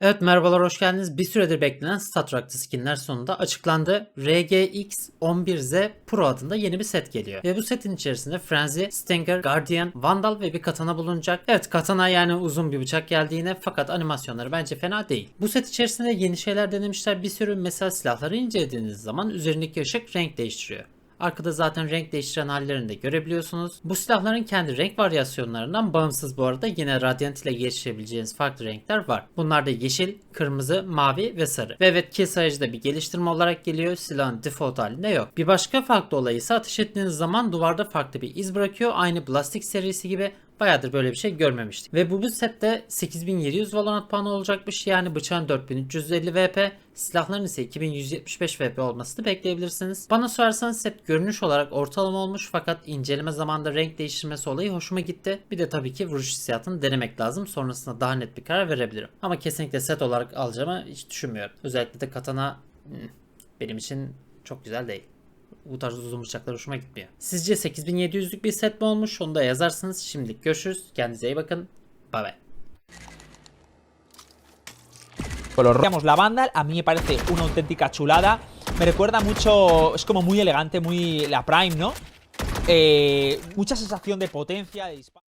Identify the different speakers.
Speaker 1: Evet merhabalar hoş geldiniz. Bir süredir beklenen StatRock'ta skinler sonunda açıklandı. RGX 11Z Pro adında yeni bir set geliyor. Ve bu setin içerisinde Frenzy, Stinger, Guardian, Vandal ve bir katana bulunacak. Evet katana yani uzun bir bıçak geldi yine fakat animasyonları bence fena değil. Bu set içerisinde yeni şeyler denemişler. Bir sürü mesela silahları incelediğiniz zaman üzerindeki ışık renk değiştiriyor. Arkada zaten renk değiştiren hallerini de görebiliyorsunuz. Bu silahların kendi renk varyasyonlarından bağımsız bu arada yine Radiant ile geçirebileceğiniz farklı renkler var. Bunlar da yeşil, kırmızı, mavi ve sarı. Ve evet kill sayıcı da bir geliştirme olarak geliyor. Silahın default halinde yok. Bir başka farklı olay ise ateş ettiğiniz zaman duvarda farklı bir iz bırakıyor. Aynı Blastic serisi gibi Bayağıdır böyle bir şey görmemiştik. Ve bu bu sette 8700 Valorant puanı olacakmış. Yani bıçağın 4350 VP, silahların ise 2175 VP olmasını bekleyebilirsiniz. Bana sorarsanız set görünüş olarak ortalama olmuş fakat inceleme zamanında renk değiştirmesi olayı hoşuma gitti. Bir de tabii ki vuruş hissiyatını denemek lazım. Sonrasında daha net bir karar verebilirim. Ama kesinlikle set olarak alacağımı hiç düşünmüyorum. Özellikle de katana hmm, benim için çok güzel değil. Bu tarz uzun bıçaklar hoşuma gitmiyor. Sizce 8700'lük bir set mi olmuş? Onu da yazarsınız. Şimdilik görüşürüz. Kendinize iyi bakın. Bye bye.
Speaker 2: Digamos, la Vandal a mí me parece una auténtica chulada. Me recuerda mucho, es como muy elegante, muy la Prime, ¿no? Eh, mucha sensación de potencia, de disparo.